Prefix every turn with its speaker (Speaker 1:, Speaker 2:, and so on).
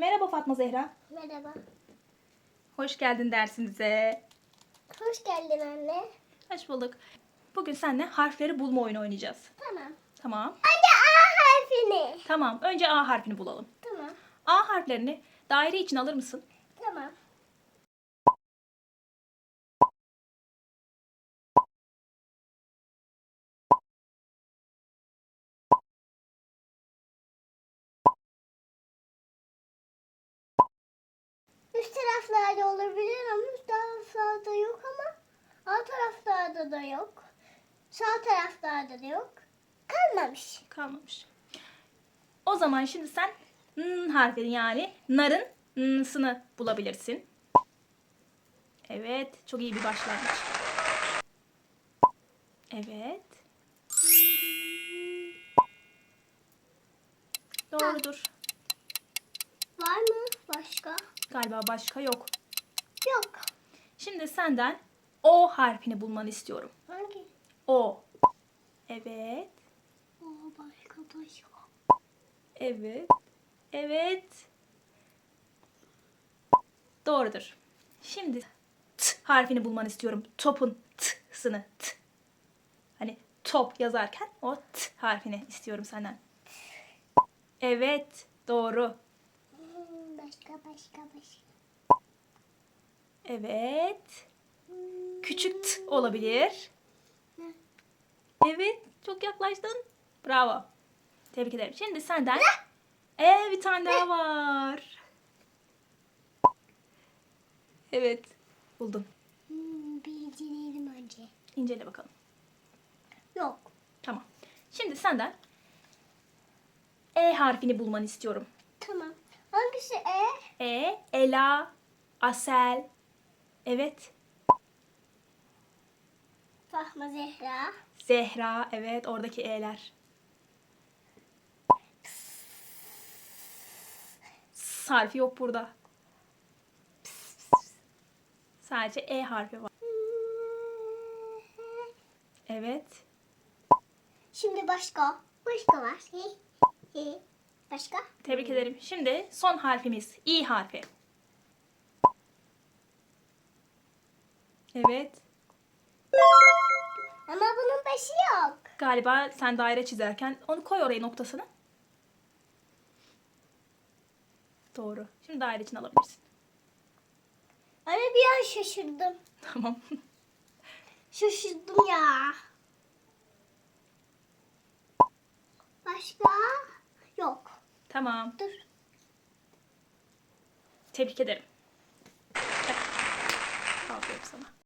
Speaker 1: Merhaba Fatma Zehra.
Speaker 2: Merhaba.
Speaker 1: Hoş geldin dersimize.
Speaker 2: Hoş geldin anne.
Speaker 1: Hoş bulduk. Bugün seninle harfleri bulma oyunu oynayacağız.
Speaker 2: Tamam.
Speaker 1: Tamam.
Speaker 2: Anne A harfini.
Speaker 1: Tamam. Önce A harfini bulalım.
Speaker 2: Tamam.
Speaker 1: A harflerini daire için alır mısın?
Speaker 2: Üst taraflarda olabilir ama üst taraflarda yok ama alt taraflarda da yok. Sağ taraflarda da yok. Kalmamış.
Speaker 1: Kalmamış. O zaman şimdi sen n harfini yani narın n'sını bulabilirsin. Evet. Çok iyi bir başlangıç. Evet. Doğrudur.
Speaker 2: Var mı başka?
Speaker 1: Galiba başka yok.
Speaker 2: Yok.
Speaker 1: Şimdi senden O harfini bulmanı istiyorum.
Speaker 2: Hangi?
Speaker 1: O. Evet.
Speaker 2: O başka başka.
Speaker 1: Evet. Evet. Doğrudur. Şimdi T harfini bulmanı istiyorum. Topun T'sını. T. Hani top yazarken o T harfini istiyorum senden. Evet. Doğru.
Speaker 2: Başka başka başka.
Speaker 1: Evet. Küçük T olabilir. Evet. Çok yaklaştın. Bravo. Tebrik ederim. Şimdi senden ee, bir tane daha var. Evet. Buldum.
Speaker 2: Hmm, bir inceleyelim önce.
Speaker 1: İncele bakalım.
Speaker 2: Yok.
Speaker 1: Tamam. Şimdi senden E harfini bulmanı istiyorum.
Speaker 2: Tamam. Hangisi E?
Speaker 1: E, Ela, Asel. Evet.
Speaker 2: Fahma Zehra.
Speaker 1: Zehra. Evet. Oradaki E'ler. S harfi yok burada. Sadece E harfi var. Evet.
Speaker 2: Şimdi başka. Başka var. He. He. Başka?
Speaker 1: Tebrik ederim. Şimdi son harfimiz İ harfi. Evet.
Speaker 2: Ama bunun başı yok.
Speaker 1: Galiba sen daire çizerken onu koy oraya noktasını. Doğru. Şimdi daire için alabilirsin.
Speaker 2: Anne bir an şaşırdım.
Speaker 1: Tamam.
Speaker 2: Şaşırdım ya. Başka?
Speaker 1: Tamam.
Speaker 2: Dur.
Speaker 1: Tebrik ederim. Aferin sana.